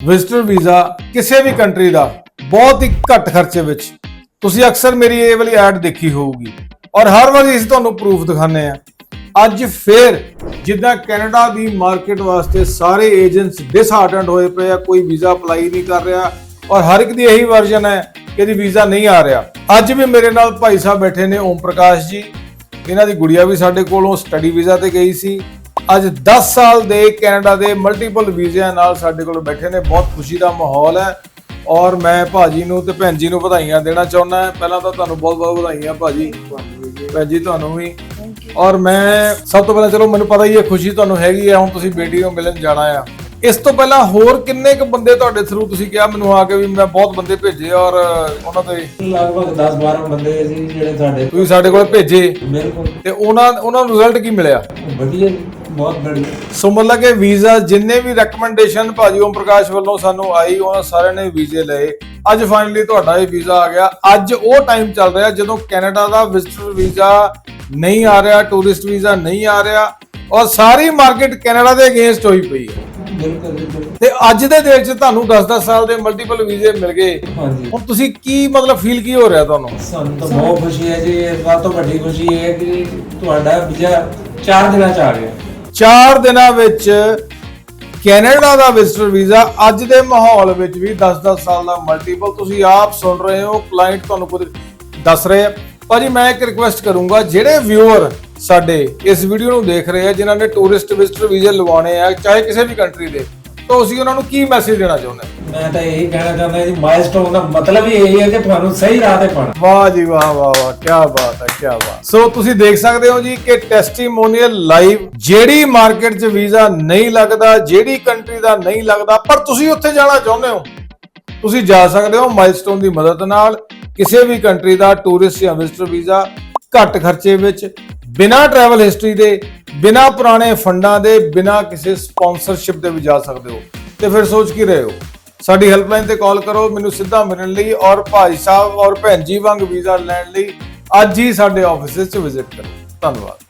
Visitor visa ਕਿਸੇ ਵੀ country ਦਾ ਬਹੁਤ ਹੀ ਘੱਟ ਖਰਚੇ ਵਿੱਚ ਤੁਸੀਂ ਅਕਸਰ ਮੇਰੀ ਇਹ ਵਾਲੀ ਐਡ ਦੇਖੀ ਹੋਊਗੀ ਔਰ ਹਰ ਵਾਰੀ ਅਸੀਂ ਤੁਹਾਨੂੰ ਪ੍ਰੂਫ ਦਿਖਾਉਂਦੇ ਆ ਅੱਜ ਫੇਰ ਜਿੱਦਾਂ ਕੈਨੇਡਾ ਦੀ ਮਾਰਕੀਟ ਵਾਸਤੇ ਸਾਰੇ ਏਜੰਟਸ ਡਿਸਹਾਰਟਨਡ ਹੋਏ ਪਏ ਆ, ਕੋਈ ਵੀਜ਼ਾ ਅਪਲਾਈ ਨਹੀਂ ਕਰ ਰਿਹਾ ਔਰ ਹਰ ਇੱਕ ਦੀ ਇਹੀ ਵਰਜਨ ਹੈ ਕਿ ਇਹਦੀ ਵੀਜ਼ਾ ਨਹੀਂ ਆ ਰਿਹਾ। ਅੱਜ ਵੀ ਮੇਰੇ ਨਾਲ ਭਾਈ ਸਾਹਿਬ ਬੈਠੇ ਨੇ ਓਮ ਪ੍ਰਕਾਸ਼ ਜੀ, ਇਹਨਾਂ ਦੀ ਗੁੜੀਆ ਵੀ ਸਾਡੇ ਕੋਲੋਂ ਸਟੱਡੀ ਵੀਜ਼ਾ ਤੇ ਗਈ ਸੀ। ਅੱਜ 10 ਸਾਲ ਦੇ ਕੈਨੇਡਾ ਦੇ ਮਲਟੀਪਲ ਵੀਜ਼ਿਆਂ ਨਾਲ ਸਾਡੇ ਕੋਲ ਬੈਠੇ ਨੇ। ਬਹੁਤ ਖੁਸ਼ੀ ਦਾ ਮਾਹੌਲ ਹੈ। ਔਰ ਮੈਂ ਭਾਜੀ ਨੂੰ ਤੇ ਭੈਣ ਜੀ ਨੂੰ ਵਧਾਈਆਂ ਦੇਣਾ ਚਾਹੁੰਦਾ ਪਹਿਲਾਂ ਤਾਂ ਤੁਹਾਨੂੰ ਬਹੁਤ ਬਹੁਤ ਵਧਾਈਆਂ ਭਾਜੀ। ਭੈਣ ਜੀ ਤੁਹਾਨੂੰ ਵੀ। ਔਰ ਮੈਂ ਸਭ ਤੋਂ ਪਹਿਲਾਂ ਚਲੋ ਮੈਨੂੰ ਪਤਾ ਹੀ ਹੈ ਖੁਸ਼ੀ ਤੁਹਾਨੂੰ ਹੈਗੀ ਹੈ। ਹੁਣ ਤੁਸੀਂ ਬੇਟੀ ਨੂੰ ਮਿਲਣ ਜਾਣਾ ਆ। ਇਸ ਤੋਂ ਪਹਿਲਾਂ ਹੋਰ ਕਿੰਨੇ ਕੁ ਬੰਦੇ ਤੁਹਾਡੇ ਥਰੂ ਤੁਸੀਂ ਕਿਹਾ ਮੈਨੂੰ ਆ ਕੇ ਵੀ ਮੈਂ ਬਹੁਤ ਬੰਦੇ ਭੇਜੇ ਔਰ ਉਹਨਾਂ ਦੇ ਲਗਭਗ 10-12 ਬੰਦੇ ਸੀ ਜਿਹੜੇ ਸਾਡੇ ਤੁਸੀਂ ਸਾਡੇ ਕੋਲ ਭੇਜੇ। ਬਿਲਕੁਲ। ਤੇ ਉਹਨਾਂ ਉਹਨਾਂ ਨੂੰ ਰਿਜ਼ਲਟ ਕੀ ਮਿਲਿਆ? ਵਧੀਆ ਜੀ, ਬਹੁਤ ਬੜੀ। ਸੋ ਮਤਲਬ ਕਿ ਵੀਜ਼ਾ ਜਿੰਨੇ ਵੀ ਰეკਮੈਂਡੇਸ਼ਨ ਭਾਜੀ ਓਮ ਪ੍ਰਕਾਸ਼ ਵੱਲੋਂ ਸਾਨੂੰ ਆਈ ਉਹਨਾਂ ਸਾਰਿਆਂ ਨੇ ਵੀਜ਼ੇ ਲਏ। ਅੱਜ ਫਾਈਨਲੀ ਤੁਹਾਡਾ ਇਹ ਵੀਜ਼ਾ ਆ ਗਿਆ। ਅੱਜ ਉਹ ਟਾਈਮ ਚੱਲ ਰਿਹਾ ਜਦੋਂ ਕੈਨੇਡਾ ਦਾ ਵਿਜ਼ਟਰ ਵੀਜ਼ਾ ਨਹੀਂ ਆ ਰਿਹਾ ਟੂਰਿਸਟ ਵੀਜ਼ਾ ਨਹੀਂ ਆ ਰਿਹਾ ਔਰ ਸਾਰੀ ਮਾਰਕੀਟ ਕੈਨੇਡਾ ਦੇ ਅਗੇਂਸਟ ਹੋਈ ਪਈ ਹੈ। ਬਿਲਕੁਲ ਬਿਲਕੁਲ। ਤੇ ਅੱਜ ਦੇ ਦਿਨ 'ਚ ਤੁਹਾਨੂੰ 10-10 ਸਾਲ ਦੇ ਮਲਟੀਪਲ ਵੀਜ਼ੇ ਮਿਲ ਗਏ। ਹਾਂਜੀ। ਹੁਣ ਤੁਸੀਂ ਕੀ ਮਤਲਬ ਫੀਲ ਕੀ ਹੋ ਰਿਹਾ ਤੁਹਾਨੂੰ? ਸਾਨੂੰ ਤਾਂ ਬਹੁਤ ਖੁਸ਼ੀ ਹੈ ਜੀ ਇਸ ਵਾਰ ਤੋਂ ਵੱਡੀ ਖੁਸ਼ੀ ਇਹ ਹੈ ਕਿ ਤੁਹਾਡਾ ਵੀਜ਼ਾ 4 ਦਿਨਾਂ ਚ ਆ ਗਿਆ। 4 ਦਿਨਾਂ ਵਿੱਚ ਕੈਨੇਡਾ ਦਾ ਵਿਜ਼ਟਰ ਵੀਜ਼ਾ ਅੱਜ ਦੇ ਮਾਹੌਲ ਵਿੱਚ ਵੀ 10-10 ਸਾਲ ਦਾ ਮਲਟੀਪਲ ਤੁਸੀਂ ਆਪ ਸੁਣ ਰਹੇ ਹੋ ਕਲਾਇੰਟ ਤੁਹਾਨੂੰ ਕੁਝ ਦੱਸ ਰਹੇ ਆ। ਭਾਜੀ, ਮੈਂ ਇੱਕ ਰਿਕੁਐਸਟ ਕਰੂੰਗਾ, ਜਿਹੜੇ ਵਿਊਅਰ ਸਾਡੇ ਇਸ ਵੀਡੀਓ ਨੂੰ ਦੇਖ ਰਹੇ ਆ, ਜਿਨ੍ਹਾਂ ਨੇ ਟੂਰਿਸਟ ਵਿਜ਼ਟਰ ਵੀਜ਼ੇ ਲਵਾਉਣੇ ਆ, ਚਾਹੇ ਕਿਸੇ ਵੀ ਕੰਟਰੀ ਦੇ, ਤਾਂ ਅਸੀਂ ਉਹਨਾਂ ਨੂੰ ਕੀ ਮੈਸੇਜ ਦੇਣਾ ਚਾਹੁੰਦੇ ਮੈਂ ਤਾਂ ਇਹੀ ਕਹਿਣਾ ਚਾਹੁੰਦਾ ਜੀ ਮਾਈਲਸਟੋਨ ਦਾ ਮਤਲਬ ਹੀ ਇਹੀ ਹੈ ਕਿ ਤੁਹਾਨੂੰ ਸਹੀ ਰਾਹ ਤੇ ਪਾਣਾ ਵਾਹ ਜੀ ਵਾਹ ਵਾਹ ਵਾਹ ਕੀ ਬਾਤ ਹੈ ਕੀ ਬਾਤ। ਸੋ ਤੁਸੀਂ ਦੇਖ ਸਕਦੇ ਹੋ ਜੀ ਕਿ ਟੈਸਟੀਮੋਨੀਅਲ ਲਾਈਵ ਜਿਹੜੀ ਮਾਰਕੀਟ 'ਚ ਵੀਜ਼ਾ ਨਹੀਂ ਲੱਗਦਾ, ਜਿਹੜੀ ਕੰਟਰੀ ਦਾ ਨਹੀਂ ਲੱਗਦਾ, ਪਰ ਤੁਸੀਂ ਉੱਥੇ ਜਾਣਾ ਚਾਹੁੰਦੇ ਹੋ। ਤੁਸੀਂ ਜਾ ਸਕਦੇ ਹੋ ਮਾਈਲਸਟੋਨ ਦੀ ਮਦਦ ਨਾਲ, ਕਿਸੇ ਵੀ ਕੰਟਰੀ ਦਾ ਟੂਰਿਸਟ ਜਾਂ ਵਿਜ਼ਟਰ ਵੀਜ਼ਾ ਘੱਟ ਖਰਚੇ ਵਿੱਚ, ਬਿਨਾਂ ਟਰੈਵਲ ਹਿਸਟਰੀ ਦੇ, ਬਿਨਾਂ ਪੁਰਾਣੇ ਫੰਡਾਂ ਦੇ, ਬਿਨਾਂ ਕਿਸੇ ਸਪਾਂਸਰਸ਼ਿਪ ਦੇ ਵੀ ਜਾ ਸਕਦੇ ਹੋ। ਤੇ ਫਿਰ ਸੋਚ ਕੀ ਰਹੇ ਹੋ? ਸਾਡੀ ਹੈਲਪਲਾਈਨ ਤੇ ਕਾਲ ਕਰੋ, ਮੈਨੂੰ ਸਿੱਧਾ ਮਿਲਣ ਲਈ ਔਰ ਭਾਈ ਸਾਹਿਬ ਔਰ ਭੈਣ ਜੀ ਵਾਂਗ ਵੀਜ਼ਾ ਲੈਣ ਲਈ ਅੱਜ ਹੀ ਸਾਡੇ ਆਫਿਸ 'ਚ ਵਿਜ਼ਿਟ ਕਰੋ। ਧੰਨਵਾਦ।